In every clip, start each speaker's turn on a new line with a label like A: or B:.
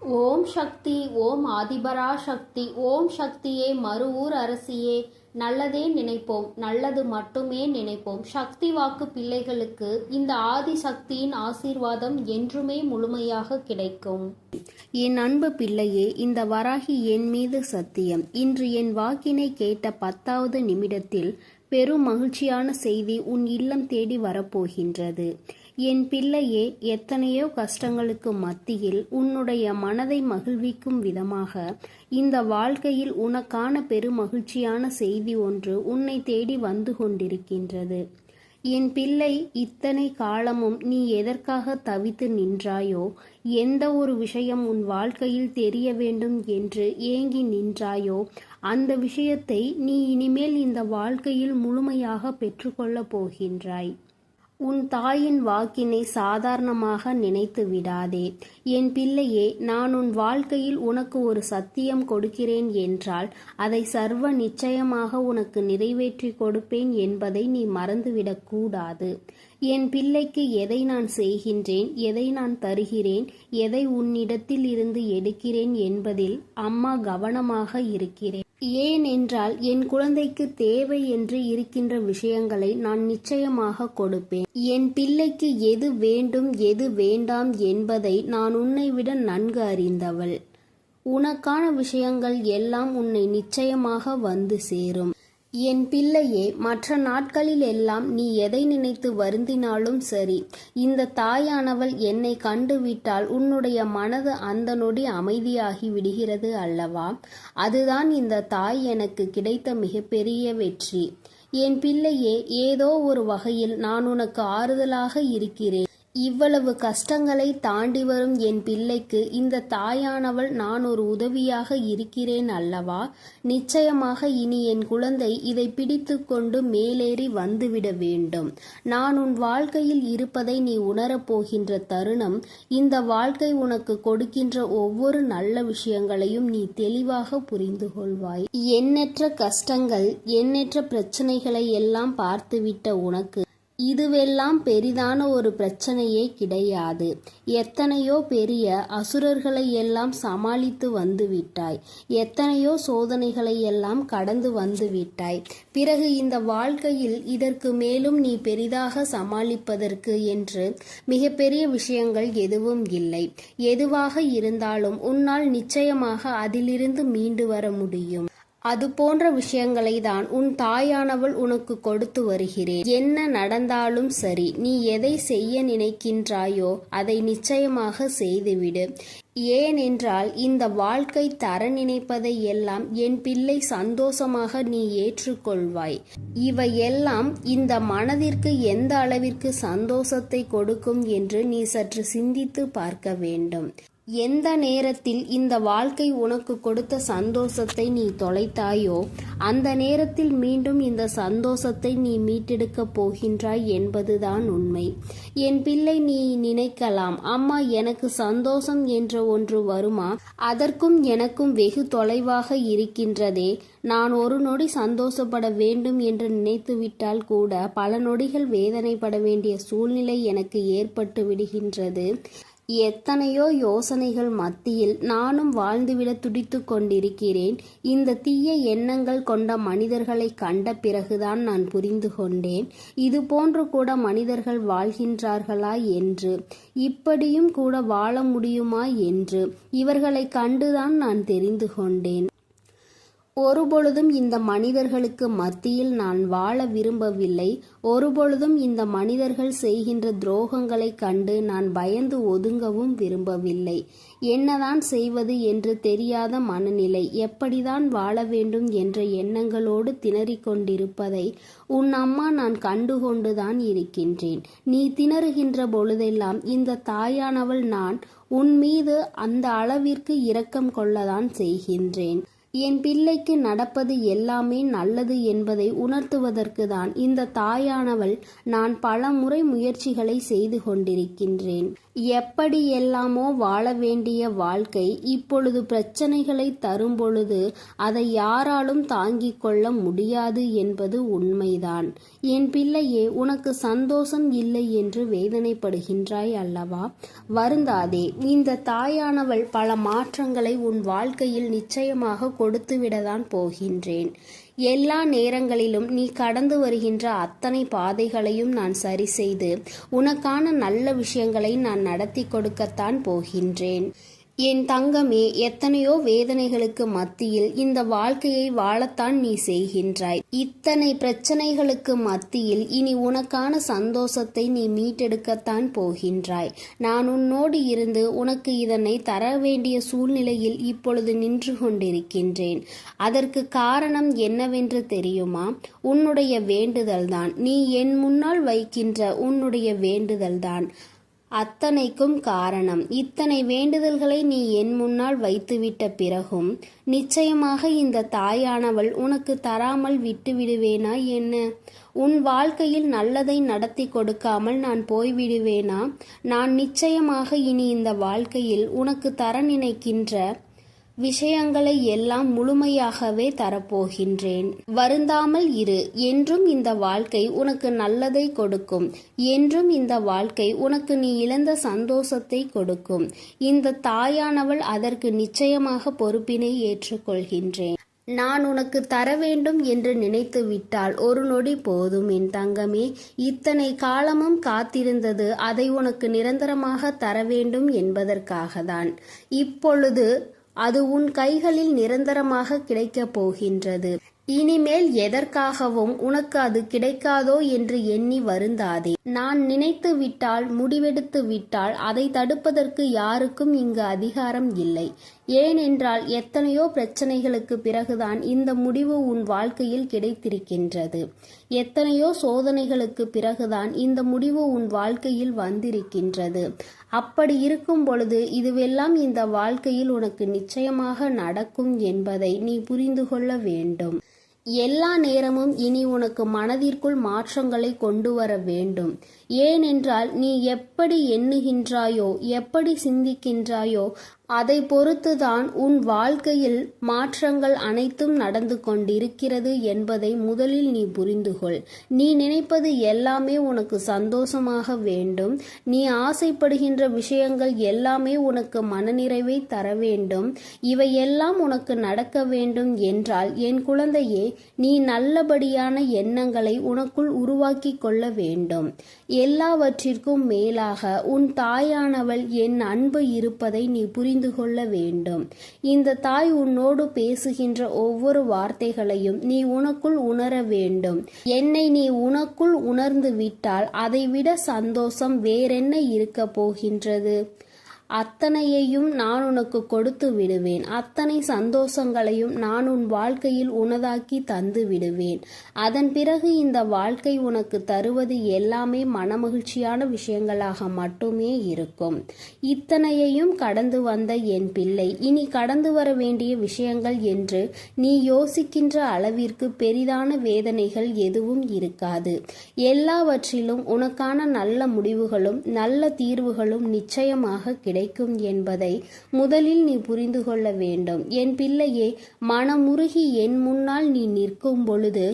A: ஓம் சக்தி ஓம் ஆதிபரா சக்தி ஓம் சக்தியே மறுவூர் அரசியே. நல்லதே நினைப்போம் நல்லது மட்டுமே நினைப்போம். சக்தி வாக்கு பிள்ளைகளுக்கு இந்த ஆதி சக்தியின் ஆசீர்வாதம் என்றுமே முழுமையாக கிடைக்கும்.
B: என் அன்பு பிள்ளையே இந்த வராகி என் மீது சத்தியம். இன்று என் வாக்கினை கேட்ட பத்தாவது நிமிடத்தில் பெரும் மகிழ்ச்சியான செய்தி உன் இல்லம் தேடி வரப்போகின்றது. என் பிள்ளையே எத்தனையோ கஷ்டங்களுக்கு மத்தியில் உன்னுடைய மனதை மகிழ்விக்கும் விதமாக இந்த வாழ்க்கையில் உனக்கான பெருமகிழ்ச்சியான செய்தி ஒன்று உன்னை தேடி வந்து கொண்டிருக்கின்றது. என் பிள்ளை இத்தனை காலமும் நீ எதற்காக தவித்து நின்றாயோ எந்த ஒரு விஷயம் உன் வாழ்க்கையில் தெரிய வேண்டும் என்று ஏங்கி நின்றாயோ அந்த விஷயத்தை நீ இனிமேல் இந்த வாழ்க்கையில் முழுமையாக பெற்றுக்கொள்ளப் போகின்றாய். உன் தாயின் வாக்கினை சாதாரணமாக நினைத்து விடாதே. என் பிள்ளையே நான் உன் வாழ்க்கையில் உனக்கு ஒரு சத்தியம் கொடுக்கிறேன் என்றால் அதை சர்வ நிச்சயமாக உனக்கு நிறைவேற்றி கொடுப்பேன் என்பதை நீ மறந்துவிடக்கூடாது என் பிள்ளைக்கு எதை நான் செய்கின்றேன் எதை நான் தருகிறேன் எதை உன்னிடத்தில் இருந்து எடுக்கிறேன் என்பதில் அம்மா கவனமாக இருக்கிறேன். ஏன் என்றால் என் குழந்தைக்கு தேவை என்று இருக்கின்ற விஷயங்களை நான் நிச்சயமாக கொடுப்பேன். என் பிள்ளைக்கு எது வேண்டும் எது வேண்டாம் என்பதை நான் உன்னை விட நன்கு அறிந்தவள். உனக்கான விஷயங்கள் எல்லாம் உன்னை நிச்சயமாக வந்து சேரும். என் பிள்ளையே மற்ற நாட்களில் எல்லாம் நீ எதை நினைத்து வருந்தினாலும் சரி இந்த தாயானவள் என்னை கண்டுவிட்டால் உன்னுடைய மனது அந்த நொடி அமைதியாகி விடுகிறது அல்லவா? அதுதான் இந்த தாய் எனக்கு கிடைத்த மிகப்பெரிய வெற்றி. என் பிள்ளையே ஏதோ ஒரு வகையில் நான் உனக்கு ஆறுதலாக இருக்கிறேன். இவ்வளவு கஷ்டங்களை தாண்டி வரும் என் பிள்ளைக்கு இந்த தாயானவள் நான் ஒரு உதவியாக இருக்கிறேன் அல்லவா? நிச்சயமாக இனி என் குழந்தை இதை பிடித்து கொண்டு மேலேறி வந்துவிட வேண்டும். நான் உன் வாழ்க்கையில் இருப்பதை நீ உணரப் போகின்ற தருணம் இந்த வாழ்க்கை உனக்கு கொடுக்கின்ற ஒவ்வொரு நல்ல விஷயங்களையும் நீ தெளிவாக புரிந்து கொள்வாய். எண்ணற்ற கஷ்டங்கள் எண்ணற்ற பிரச்சனைகளை எல்லாம் பார்த்துவிட்ட உனக்கு இதுவெல்லாம் பெரிதான ஒரு பிரச்சனையே கிடையாது. எத்தனையோ பெரிய அசுரர்களை எல்லாம் சமாளித்து வந்து விட்டாய் எத்தனையோ சோதனைகளை எல்லாம் கடந்து வந்து விட்டாய் பிறகு இந்த வாழ்க்கையில் இதற்கு மேலும் நீ பெரிதாக சமாளிப்பதற்கு என்று மிகப்பெரிய விஷயங்கள் எதுவும் இல்லை. எதுவாக இருந்தாலும் உன்னால் நிச்சயமாக அதிலிருந்து மீண்டு வர முடியும். அது போன்ற விஷயங்களை தான் உன் தாயானவள் உனக்கு கொடுத்து வருகிறேன். என்ன நடந்தாலும் சரி நீ எதை செய்ய நினைக்கின்றாயோ அதை நிச்சயமாக செய்துவிடு. ஏனென்றால் இந்த வாழ்க்கை தர நினைப்பதை எல்லாம் என் பிள்ளை சந்தோஷமாக நீ ஏற்றுக்கொள்வாய். இவையெல்லாம் இந்த மனதிற்கு எந்த அளவிற்கு சந்தோஷத்தை கொடுக்கும் என்று நீ சற்று சிந்தித்து பார்க்க வேண்டும். எந்த நேரத்தில் இந்த வாழ்க்கை உனக்கு கொடுத்த சந்தோஷத்தை நீ தொலைத்தாயோ அந்த நேரத்தில் மீண்டும் இந்த சந்தோஷத்தை நீ மீட்டெடுக்கப் போகின்றாய் என்பதுதான் உண்மை. என் பிள்ளை நீ நினைக்கலாம் அம்மா எனக்கு சந்தோஷம் என்ற ஒன்று வருமா? அதற்கும் எனக்கும் வெகு தொலைவாக இருக்கின்றதே. நான் ஒரு நொடி சந்தோஷப்பட வேண்டும் என்று நினைத்துவிட்டால் கூட பல நொடிகள் வேதனைப்பட வேண்டிய சூழ்நிலை எனக்கு ஏற்பட்டு விடுகின்றது. எத்தனையோ யோசனைகள் மத்தியில் நானும் வாழ்ந்துவிட துடித்து கொண்டிருக்கிறேன். இந்த தீய எண்ணங்கள் கொண்ட மனிதர்களை கண்ட பிறகுதான் நான் புரிந்து கொண்டேன். இது போன்று கூட மனிதர்கள் வாழ்கின்றார்களா என்று இப்படியும் கூட வாழ முடியுமா என்று இவர்களை கண்டுதான் நான் தெரிந்து கொண்டேன். ஒருபொழுதும் இந்த மனிதர்களுக்கு மத்தியில் நான் வாழ விரும்பவில்லை. ஒருபொழுதும் இந்த மனிதர்கள் செய்கின்ற துரோகங்களை கண்டு நான் பயந்து ஒதுங்கவும் விரும்பவில்லை. என்னதான் செய்வது என்று தெரியாத மனநிலை எப்படிதான் வாழ வேண்டும் என்ற எண்ணங்களோடு திணறிக் கொண்டிருப்பதை உன் அம்மா நான் கண்டுகொண்டுதான் இருக்கின்றேன். நீ திணறுகின்ற பொழுதெல்லாம் இந்த தாயானவள் நான் உன் மீது அந்த அளவிற்கு இரக்கம் கொள்ளதான் செய்கின்றேன். என் பிள்ளைக்கு நடப்பது எல்லாமே நல்லது என்பதை உணர்த்துவதற்கு தான் இந்த தாயானவள் நான் பல முறை முயற்சிகளை செய்து கொண்டிருக்கின்றேன். எப்படியெல்லாமோ வாழ வேண்டிய வாழ்க்கை இப்பொழுது பிரச்சனைகளை தரும் பொழுது அதை யாராலும் தாங்கிக் கொள்ள முடியாது என்பது உண்மைதான். என் பிள்ளையே உனக்கு சந்தோஷம் இல்லை என்று வேதனைப்படுகின்றாய் அல்லவா? வருந்தாதே இந்த தாயானவள் பல மாற்றங்களை உன் வாழ்க்கையில் நிச்சயமாக கொடுத்துவிடதான் போகின்றேன். எல்லா நேரங்களிலும் நீ கடந்து வருகின்ற அத்தனை பாதைகளையும் நான் சரி செய்து உனக்கான நல்ல விஷயங்களை நான் நடத்தி கொடுக்கத்தான் போகின்றேன். என் தங்கமே எத்தனையோ வேதனைகளுக்கு மத்தியில் இந்த வாழ்க்கையை வாழத்தான் நீ செய்கின்றாய். இத்தனை பிரச்சனைகளுக்கு மத்தியில் இனி உனக்கான சந்தோஷத்தை நீ மீட்டெடுக்கத்தான் போகின்றாய். நான் உன்னோடு இருந்து உனக்கு இதனை தர வேண்டிய சூழ்நிலையில் இப்பொழுது நின்று கொண்டிருக்கின்றேன். அதற்கு காரணம் என்னவென்று தெரியுமா? உன்னுடைய வேண்டுதல்தான். நீ என் முன்னால் வைக்கின்ற உன்னுடைய வேண்டுதல்தான். அத்தனைக்கும் காரணம். இத்தனை வேண்டுதல்களை நீ என் முன்னால் வைத்துவிட்ட பிறகும் நிச்சயமாக இந்த தாயானவள் உனக்கு தராமல் விட்டுவிடுவேனா என்ன? உன் வாழ்க்கையில் நல்லதை நடத்தி கொடுக்காமல் நான் போய்விடுவேனா? நான் நிச்சயமாக இனி இந்த வாழ்க்கையில் உனக்கு தர நினைக்கின்ற விஷயங்களை எல்லாம் முழுமையாகவே தரப்போகின்றேன். வருந்தாமல் இரு என்றும் இந்த வாழ்க்கை உனக்கு நல்லதை கொடுக்கும். என்றும் இந்த வாழ்க்கை உனக்கு நீ இழந்த சந்தோஷத்தை கொடுக்கும். இந்த தாயானவள் அதற்கு நிச்சயமாக பொறுப்பினை ஏற்றுக்கொள்கின்றேன். நான் உனக்கு தர வேண்டும் என்று நினைத்து விட்டால் ஒரு நொடி போதும் என் தங்கமே. இத்தனை காலமும் காத்திருந்தது அதை உனக்கு நிரந்தரமாக தர வேண்டும் என்பதற்காகத்தான். இப்பொழுது அது உன் கைகளில் நிரந்தரமாக கிடைக்கப் போகின்றது. இனிமேல் எதற்காகவும் உனக்கு அது கிடைக்காதோ என்று எண்ணி வருந்தாதே. நான் நினைத்து விட்டால் முடிவெடுத்து விட்டால் அதை தடுப்பதற்கு யாருக்கும் இங்கு அதிகாரம் இல்லை. ஏனென்றால் எத்தனையோ பிரச்சனைகளுக்கு பிறகுதான் இந்த முடிவு உன் வாழ்க்கையில் கிடைத்திருக்கின்றது. எத்தனையோ சோதனைகளுக்கு பிறகுதான் இந்த முடிவு உன் வாழ்க்கையில் வந்திருக்கின்றது. அப்படி இருக்கும் பொழுது இதுவெல்லாம் இந்த வாழ்க்கையில் உனக்கு நிச்சயமாக நடக்கும் என்பதை நீ புரிந்து கொள்ள வேண்டும். எல்லா நேரமும் இனி உனக்கு மனதிற்குள் மாற்றங்களை கொண்டு வர வேண்டும். ஏனென்றால் நீ எப்படி எண்ணுகின்றாயோ எப்படி சிந்திக்கின்றாயோ அதை பொறுத்துதான் உன் வாழ்க்கையில் மாற்றங்கள் அனைத்தும் நடந்து கொண்டிருக்கிறது என்பதை முதலில் நீ புரிந்துகொள். நீ நினைப்பது எல்லாமே உனக்கு சந்தோஷமாக வேண்டும். நீ ஆசைப்படுகின்ற விஷயங்கள் எல்லாமே உனக்கு மனநிறைவை தர வேண்டும். இவையெல்லாம் உனக்கு நடக்க வேண்டும் என்றால் என் குழந்தையே நீ நல்லபடியான எண்ணங்களை உனக்குள் உருவாக்கி கொள்ள வேண்டும். எல்லாவற்றிற்கும் மேலாக உன் தாயானவள் என் அன்பு இருப்பதை நீ புரிந்து கொள்ள வேண்டும். இந்த தாய் உன்னோடு பேசுகின்ற ஒவ்வொரு வார்த்தைகளையும் நீ உனக்குள் உணர வேண்டும். என்னை நீ உனக்குள் உணர்ந்து விட்டால் அதைவிட சந்தோஷம் வேறென்ன இருக்க போகின்றது? அத்தனையையும் நான் உனக்கு கொடுத்து விடுவேன். அத்தனை சந்தோஷங்களையும் நான் உன் வாழ்க்கையில் உனதாக்கி தந்து விடுவேன். அதன் பிறகு இந்த வாழ்க்கை உனக்கு தருவது எல்லாமே மனமகிழ்ச்சியான விஷயங்களாக மட்டுமே இருக்கும். இத்தனையையும் கடந்து வந்த என் பிள்ளை இனி கடந்து வர வேண்டிய விஷயங்கள் என்று நீ யோசிக்கின்ற அளவிற்கு பெரிதான வேதனைகள் எதுவும் இருக்காது. எல்லாவற்றிலும் உனக்கான நல்ல முடிவுகளும் நல்ல தீர்வுகளும் நிச்சயமாக கிடைக்கும். கிடைக்கும் என்பதை முதலில் நீ புரிந்து கொள்ள வேண்டும். என் பிள்ளையே மனமுருகி என் முன்னால் நீ நிற்கும் பொழுது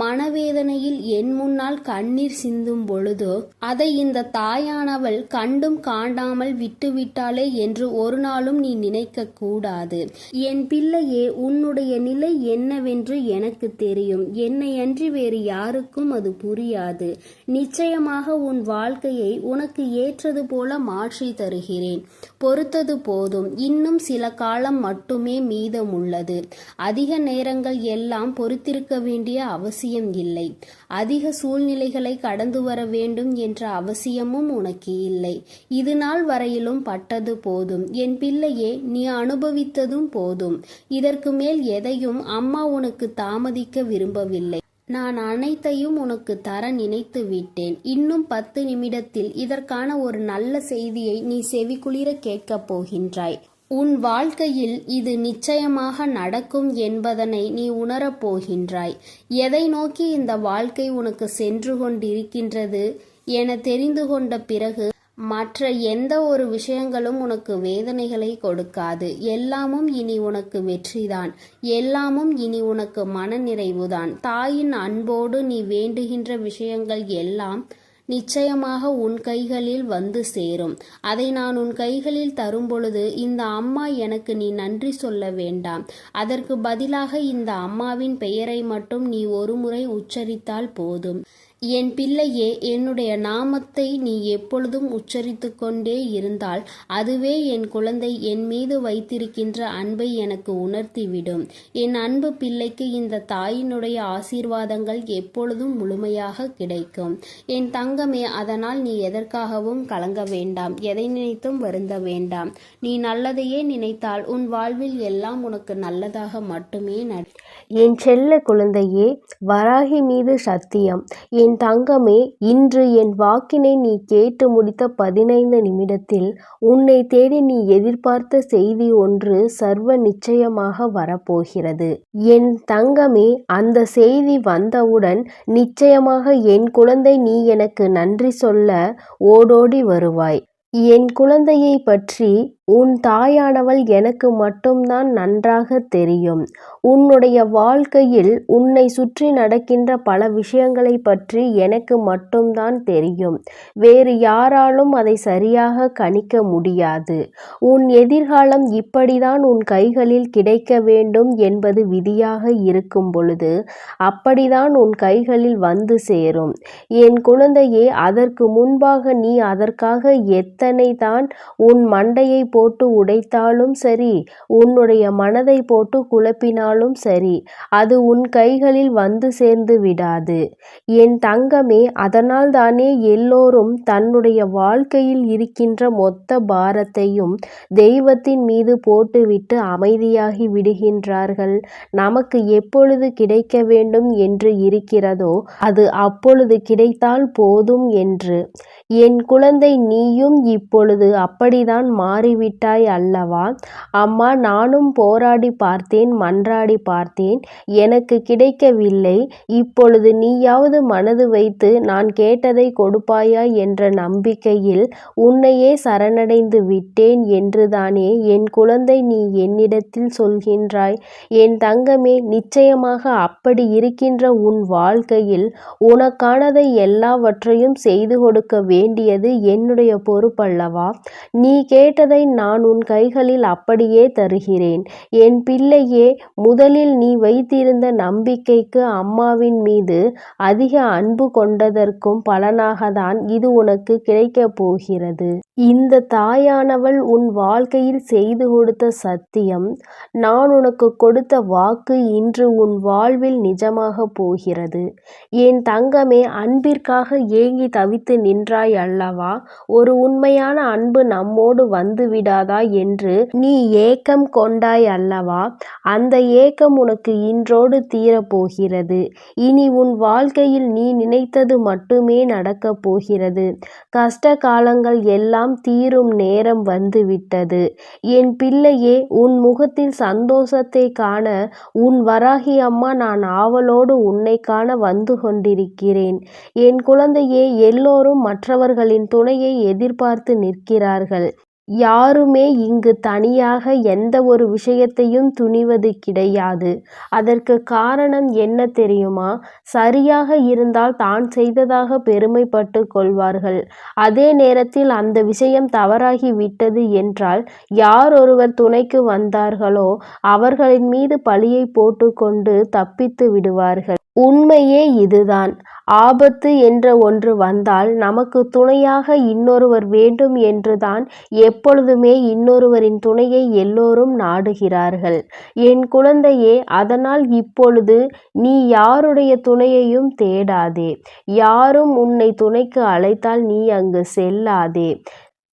B: மனவேதனையில் என் முன்னால் கண்ணீர் சிந்தும் பொழுதோ அதை இந்த தாயானவள் கண்டும் காண்டாமல் விட்டுவிட்டாளே என்று ஒரு நாளும் நீ நினைக்க கூடாது. என் பிள்ளையே உன்னுடைய நிலை என்னவென்று எனக்கு தெரியும். என்னை அன்றி வேறு யாருக்கும் அது புரியாது. நிச்சயமாக உன் வாழ்க்கையை உனக்கு ஏற்றது போல மாற்றி தருகிறேன். பொறுத்தது போதும். இன்னும் சில காலம் மட்டுமே மீதமுள்ளது. அதிக நேரங்கள் எல்லாம் பொறுத்திருக்க வேண்டிய அவசியம் இல்லை. அதிக சூழ்நிலைகளை கடந்து வர வேண்டும் என்ற அவசியமும் உனக்கு இல்லை. இது நாள் வரையிலும் பட்டது போதும். என் பிள்ளையே நீ அனுபவித்ததும் போதும். இதற்கு மேல் எதையும் அம்மா உனக்கு தாமதிக்க விரும்பவில்லை. நான் அனைத்தையும் உனக்கு தர நினைத்து விட்டேன் இன்னும் பத்து நிமிடத்தில் இதற்கான ஒரு நல்ல செய்தியை நீ செவிக்குளிர கேட்கப் போகின்றாய். உன் வாழ்க்கையில் இது நிச்சயமாக நடக்கும் என்பதனை நீ உணரப் போகின்றாய். எதை நோக்கி இந்த வாழ்க்கை உனக்கு சென்று கொண்டிருக்கின்றது என தெரிந்து கொண்ட பிறகு மற்ற எந்த ஒரு விஷயங்களும் உனக்கு வேதனைகளை கொடுக்காது. எல்லாமும் இனி உனக்கு வெற்றிதான். எல்லாமும் இனி உனக்கு மனநிறைவுதான். தாயின் அன்போடு நீ வேண்டுகின்ற விஷயங்கள் எல்லாம் நிச்சயமாக உன் கைகளில் வந்து சேரும். அதை நான் உன் கைகளில் தரும்பொழுது இந்த அம்மா எனக்கு நீ நன்றி சொல்ல வேண்டாம். அதற்கு பதிலாக இந்த அம்மாவின் பெயரை மட்டும் நீ ஒருமுறை உச்சரித்தால் போதும். என் பிள்ளையே என்னுடைய நாமத்தை நீ எப்பொழுதும் உச்சரித்து கொண்டே இருந்தால் அதுவே என் குழந்தை என் மீது வைத்திருக்கின்ற அன்பை எனக்கு உணர்த்திவிடும். என் அன்பு பிள்ளைக்கு இந்த தாயினுடைய ஆசீர்வாதங்கள் எப்பொழுதும் முழுமையாக கிடைக்கும். என் தங்கமே அதனால் நீ எதற்காகவும் கலங்க வேண்டாம். எதை நினைத்தும் வருந்த வேண்டாம். நீ நல்லதையே நினைத்தால் உன் வாழ்வில் எல்லாம் உனக்கு நல்லதாக மட்டுமே
C: என் செல்ல குழந்தையே வராகி மீது சத்தியம். என் தங்கமே இன்று என் வாக்கினை நீ கேட்டு முடித்த பதினைந்து நிமிடத்தில் உன்னை தேடி நீ எதிர்பார்த்த செய்தி ஒன்று சர்வ நிச்சயமாக வரப்போகிறது. என் தங்கமே அந்த செய்தி வந்தவுடன் நிச்சயமாக என் குழந்தை நீ எனக்கு நன்றி சொல்ல ஓடோடி வருவாய். என் குழந்தையை பற்றி உன் தாயானவள் எனக்கு மட்டும்தான் நன்றாக தெரியும். உன்னுடைய வாழ்க்கையில் உன்னை சுற்றி நடக்கின்ற பல விஷயங்களை பற்றி எனக்கு மட்டும்தான் தெரியும். வேறு யாராலும் அதை சரியாக கணிக்க முடியாது. உன் எதிர்காலம் இப்படிதான் உன் கைகளில் கிடைக்க வேண்டும் என்பது விதியாக இருக்கும் பொழுது அப்படிதான் உன் கைகளில் வந்து சேரும். என் குழந்தையே அதற்கு முன்பாக நீ அதற்காக எத்தனை தான் உன் மண்டையை போட்டு உடைத்தாலும் சரி உன்னுடைய மனதை போட்டு குழப்பினாலும் சரி அது உன் கைகளில் வந்து சேர்ந்து விடாது. என் தங்கமே அதனால் தானே எல்லோரும் தன்னுடைய வாழ்க்கையில் இருக்கின்ற மொத்த பாரத்தையும் தெய்வத்தின் மீது போட்டுவிட்டு அமைதியாகி விடுகின்றார்கள். நமக்கு எப்பொழுது கிடைக்க வேண்டும் என்று இருக்கிறதோ அது அப்பொழுது கிடைத்தால் போதும் என்று. என் குழந்தை நீயும் இப்பொழுது அப்படிதான் மாறிவிட்டாய் அல்லவா? அம்மா நானும் போராடி பார்த்தேன் மன்றாடி பார்த்தேன். எனக்கு கிடைக்கவில்லை. இப்பொழுது நீயாவது மனது வைத்து நான் கேட்டதை கொடுப்பாயா என்ற நம்பிக்கையில் உன்னையே சரணடைந்து விட்டேன் என்றுதானே என் குழந்தை நீ என்னிடத்தில் சொல்கின்றாய். என் தங்கமே நிச்சயமாக அப்படி இருக்கின்ற உன் வாழ்க்கையில் உனக்கானதை எல்லாவற்றையும் செய்து கொடுக்க வேண்டியது என்னுடைய பொறுப்பல்லவா? நீ கேட்டதை நான் உன் கைகளில் அப்படியே தருகிறேன். என் பிள்ளையே முதலில் நீ வைத்திருந்த நம்பிக்கைக்கு அம்மாவின் மீது அதிக அன்பு கொண்டதற்கும் பலனாகத்தான் இது உனக்கு கிடைக்கப் போகிறது. இந்த தாயானவள் உன் வாழ்க்கையில் செய்து கொடுத்த சத்தியம். நான் உனக்கு கொடுத்த வாக்கு இன்று உன் வாழ்வில் நிஜமாக போகிறது. என் தங்கமே அன்பிற்காக ஏங்கி தவித்து நின்றாய் அல்லவா? ஒரு உண்மையான அன்பு நம்மோடு வந்து விடாதா என்று நீ ஏக்கம் கொண்டாய் அல்லவா? அந்த ஏக்கம் உனக்கு இன்றோடு தீரப்போகிறது இனி உன் வாழ்க்கையில் நீ நினைத்தது மட்டுமே நடக்கப் போகிறது. கஷ்ட காலங்கள் எல்லாம் தீரும் நேரம் வந்துவிட்டது என் பிள்ளையே உன் முகத்தில் சந்தோஷத்தை காண உன் வராகி அம்மா நான் ஆவலோடு உன்னை காண வந்து கொண்டிருக்கிறேன். என் குழந்தையே எல்லோரும் மற்ற மற்றவர்களின் துணையை எதிர்பார்த்து நிற்கிறார்கள். யாருமே இங்கு தனியாக எந்த ஒரு விஷயத்தையும் துணிவது கிடையாது. அதற்கு காரணம் என்ன தெரியுமா? சரியாக இருந்தால் தான் செய்ததாக பெருமைப்பட்டு கொள்வார்கள். அதே நேரத்தில் அந்த விஷயம் தவறாகி விட்டது என்றால் யார் ஒருவர் துணைக்கு வந்தார்களோ அவர்களின் மீது பழியை போட்டுக்கொண்டு தப்பித்து விடுவார்கள். உண்மையே இதுதான். ஆபத்து என்ற ஒன்று வந்தால் நமக்கு துணையாக இன்னொருவர் வேண்டும் என்றுதான் எப்பொழுதுமே இன்னொருவரின் துணையை எல்லோரும் நாடுகிறார்கள். என் குழந்தையே அதனால் இப்பொழுது நீ யாருடைய துணையையும் தேடாதே. யாரும் உன்னை துணைக்கு அழைத்தால் நீ அங்கு செல்லாதே.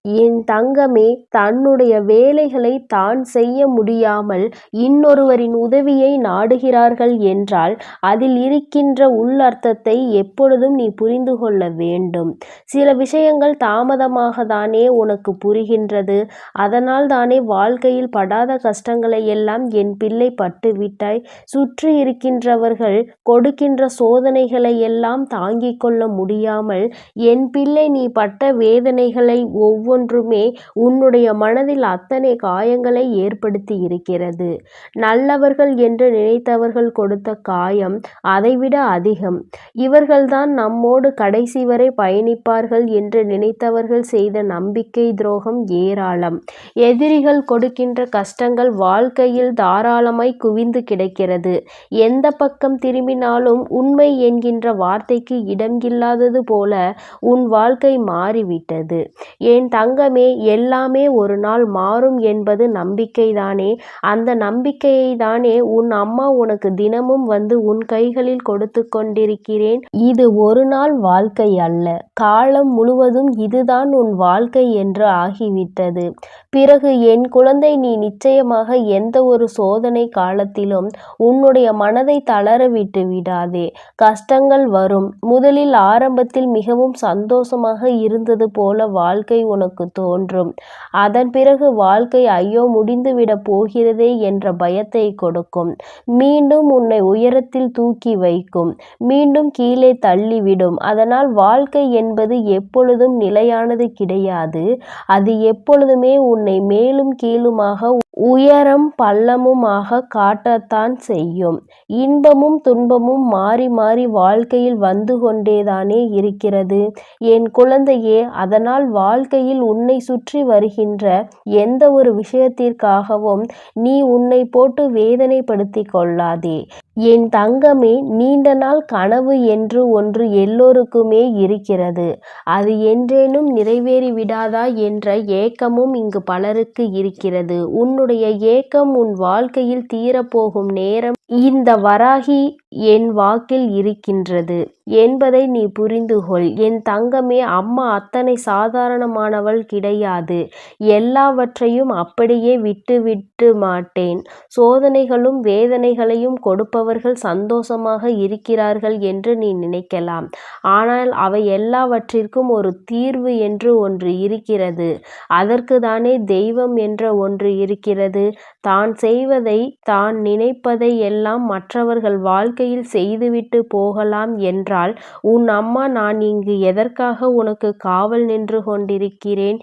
C: என் தங்கமே தன்னுடைய வேலைகளை தான் செய்ய முடியாமல் இன்னொருவரின் உதவியை நாடுகிறார்கள் என்றால் அதில் இருக்கின்ற உள்ளர்த்தத்தை எப்பொழுதும் நீ புரிந்து கொள்ள வேண்டும். சில விஷயங்கள் தாமதமாக தானே உனக்கு புரிகின்றது. அதனால் தானே வாழ்க்கையில் படாத கஷ்டங்களை எல்லாம் என் பிள்ளை பட்டு விட்டாய் சுற்றி இருக்கின்றவர்கள் கொடுக்கின்ற சோதனைகளை எல்லாம் தாங்கிக் கொள்ள முடியாமல் என் பிள்ளை நீ பட்ட வேதனைகளை ஒவ்வொன்றுமே உன்னுடைய மனதில் அத்தனை காயங்களை ஏற்படுத்தி இருக்கிறது. நல்லவர்கள் என்று நினைத்தவர்கள் கொடுத்த காயம் அதைவிட அதிகம். இவர்கள்தான் நம்மோடு கடைசி வரை பயணிப்பார்கள் என்று நினைத்தவர்கள் செய்த நம்பிக்கை துரோகம் ஏராளம். எதிரிகள் கொடுக்கின்ற கஷ்டங்கள் வாழ்க்கையில் தாராளமாய் குவிந்து கிடக்கிறது. எந்த பக்கம் திரும்பினாலும் உண்மை என்கின்ற வார்த்தைக்கு இடம் இல்லாதது போல உன் வாழ்க்கை மாறிவிட்டது. ஏன் தங்கமே எல்லாமே ஒரு நாள் மாறும் என்பது நம்பிக்கைதானே? அந்த நம்பிக்கையை தானே உன் அம்மா உனக்கு தினமும் வந்து உன் கைகளில் கொடுத்து கொண்டிருக்கிறேன். இது ஒரு நாள் வாழ்க்கை அல்ல. காலம் முழுவதும் இதுதான் உன் வாழ்க்கை என்று ஆகிவிட்டது. பிறகு என் குழந்தை நீ நிச்சயமாக எந்த ஒரு சோதனை காலத்திலும் உன்னுடைய மனதை தளர விட்டு விடாதே. கஷ்டங்கள் வரும். முதலில் ஆரம்பத்தில் மிகவும் சந்தோஷமாக இருந்தது போல வாழ்க்கை உனக்கு தோன்றும். அதன் பிறகு வாழ்க்கை ஐயோ முடிந்துவிட போகிறதே என்ற பயத்தை கொடுக்கும். மீண்டும் உன்னை உயரத்தில் தூக்கி வைக்கும். மீண்டும் கீழே தள்ளிவிடும். அதனால் வாழ்க்கை என்பது எப்பொழுதும் நிலையானது கிடையாது. அது எப்பொழுதுமே உன்னை மேலும் கீழுமாக உயரம் பள்ளமுமாக காட்டத்தான் செய்யும். இன்பமும் துன்பமும் மாறி மாறி வாழ்க்கையில் வந்து கொண்டேதானே இருக்கிறது. என் குழந்தையே அதனால் வாழ்க்கையில் உன்னை சுற்றி வருகின்ற எந்த ஒரு விஷயத்திற்காகவும் நீ உன்னை போட்டு வேதனைப்படுத்திக் கொள்ளாதே. என் தங்கமே நீண்ட நாள் கனவு என்று ஒன்று எல்லோருக்குமே இருக்கிறது. அது என்றேனும் நிறைவேறி விடாதா என்ற ஏக்கமும் இங்கு பலருக்கு இருக்கிறது. உன்னுடைய ஏக்கம் உன் வாழ்க்கையில் தீரப்போகும் நேரம் இந்த வராகி என் வாக்கில் இருக்கின்றது. என்பதை நீ புரிந்து கொள் என் தங்கமே அம்மா அத்தனை சாதாரணமானவள் கிடையாது. எல்லாவற்றையும் அப்படியே விட்டுவிட்டு மாட்டேன். சோதனைகளும் வேதனைகளையும் கொடுப்பவர்கள் சந்தோஷமாக இருக்கிறார்கள் என்று நீ நினைக்கலாம். ஆனால் அவை எல்லாவற்றிற்கும் ஒரு தீர்வு என்று ஒன்று இருக்கிறது. அதற்கு தானே தெய்வம் என்ற ஒன்று இருக்கிறது. தான் செய்வதை தான் நினைப்பதை எல்லாம் மற்றவர்கள் வாழ்க்கையில் செய்துவிட்டு போகலாம் என்றால் உன் அம்மா நான் இங்கு எதற்காக உனக்கு காவல் நின்று கொண்டிருக்கிறேன்?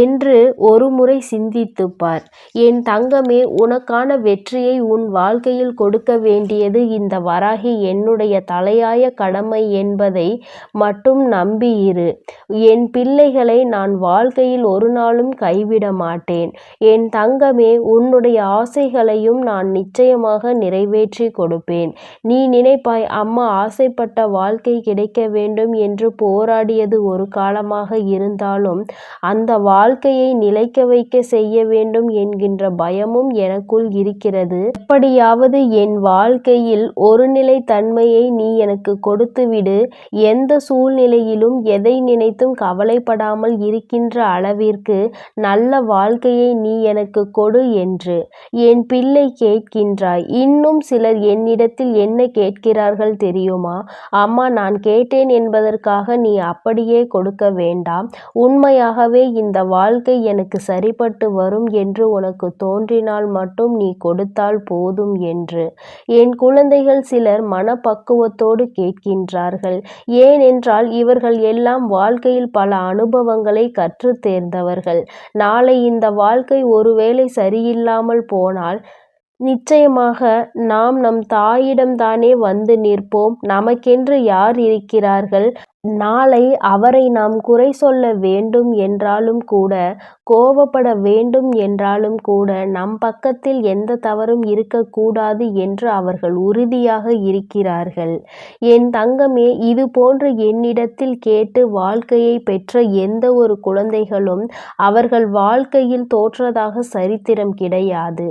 C: என்று ஒருமுறை சிந்தித்துப்பார். என் தங்கமே உனக்கான வெற்றியை உன் வாழ்க்கையில் கொடுக்க வேண்டியது இந்த வராகி என்னுடைய தலையாய கடமை என்பதை மட்டும் நம்பியிரு. என் பிள்ளைகளை நான் வாழ்க்கையில் ஒரு நாளும் கைவிட மாட்டேன். என் தங்கமே உன்னுடைய ஆசைகளையும் நான் நிச்சயமாக நிறைவேற்றி கொடுப்பேன். நீ நினைப்பாய் அம்மா ஆசைப்பட்ட வாழ்க்கை கிடைக்க வேண்டும் என்று போராடியது ஒரு காலமாக இருந்தாலும் அந்த வாழ்க்கையை நிலைக்க வைக்க செய்ய வேண்டும் என்கின்ற பயமும் எனக்குள் இருக்கிறது. எப்படியாவது என் வாழ்க்கையில் ஒரு நிலை தன்மையை நீ எனக்கு கொடுத்துவிடு எந்த சூழ்நிலையிலும் எதை நினைத்தும் கவலைப்படாமல் இருக்கின்ற அளவிற்கு நல்ல வாழ்க்கையை நீ எனக்கு கொடு என்று என் பிள்ளை கேட்கின்றாய். இன்னும் சிலர் என்னிடத்தில் என்ன கேட்கிறார்கள் தெரியுமா? அம்மா நான் கேட்டேன் என்பதற்காக நீ அப்படியே கொடுக்க வேண்டாம். உண்மையாகவே இந்த வாழ்க்கை எனக்கு சரிப்பட்டு வரும் என்று உனக்கு தோன்றினால் மட்டும் நீ கொடுத்தால் போதும் என்று. என் குழந்தைகள் சிலர் மனப்பக்குவத்தோடு கேட்கின்றார்கள். ஏனென்றால் இவர்கள் எல்லாம் வாழ்க்கையில் பல அனுபவங்களை கற்று தேர்ந்தவர்கள் நாளை இந்த வாழ்க்கை ஒருவேளை சரியில்லாமல் போனால் நிச்சயமாக நாம் நம் தாயிடம்தானே வந்து நிற்போம். நமக்கென்று யார் இருக்கிறார்கள்? நாளை அவரை நாம் குறை சொல்ல வேண்டும் என்றாலும் கூட கோபப்பட வேண்டும் என்றாலும் கூட நம் பக்கத்தில் எந்த தவறும் இருக்கக்கூடாது என்று அவர்கள் உறுதியாக இருக்கிறார்கள். என் தங்கமே இது போன்று என்னிடத்தில் கேட்டு வாழ்க்கையை பெற்ற எந்த ஒரு குழந்தைகளும் அவர்கள் வாழ்க்கையில் தோற்றதாக சரித்திரம் கிடையாது.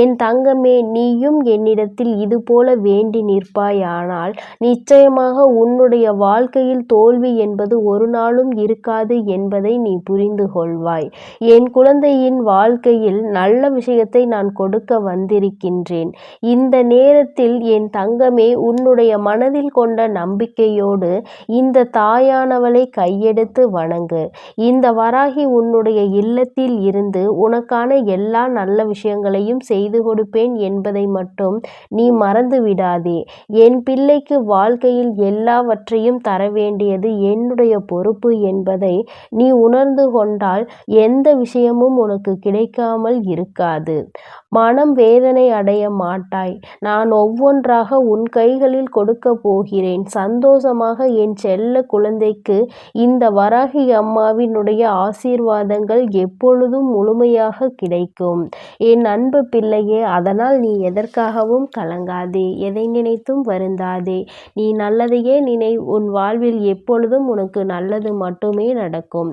C: என் தங்கமே நீயும் என்னிடத்தில் இதுபோல வேண்டி நிற்பாயானால் நிச்சயமாக உன்னுடைய வாழ்க்கையில் தோல்வி என்பது ஒரு நாளும் இருக்காது என்பதை நீ புரிந்து கொள்வாய். என் குழந்தையின் வாழ்க்கையில் நல்ல விஷயத்தை நான் கொடுக்க வந்திருக்கின்றேன். இந்த நேரத்தில் என் தங்கமே உன்னுடைய மனதில் கொண்ட நம்பிக்கையோடு இந்த தாயானவளை கையெடுத்து வணங்கு. இந்த வராகி உன்னுடைய இல்லத்தில் இருந்து உனக்கான எல்லா நல்ல விஷயங்களையும் செய்து கொடுப்பேன் என்பதை மட்டும் நீ மறந்து விடாதே என் பிள்ளைக்கு வாழ்க்கையில் எல்லாவற்றையும் தர வேண்டியது என்னுடைய பொறுப்பு என்பதை நீ உணர்ந்து கொண்டால் எந்த விஷயமும் உனக்கு கிடைக்காமல் இருக்காது. மனம் வேதனை அடைய மாட்டாய். நான் ஒவ்வொன்றாக உன் கைகளில் கொடுக்க போகிறேன். சந்தோஷமாக என் செல்ல குழந்தைக்கு இந்த வராகி அம்மாவினுடைய ஆசீர்வாதங்கள் எப்பொழுதும் முழுமையாக கிடைக்கும். என் அன்பு பிள்ளையே அதனால் நீ எதற்காகவும் கலங்காதே. எதை நினைத்தும் வருந்தாதே. நீ நல்லதையே நினை உன் வாழ்வில் எப்பொழுதும் உனக்கு நல்லது மட்டுமே நடக்கும்.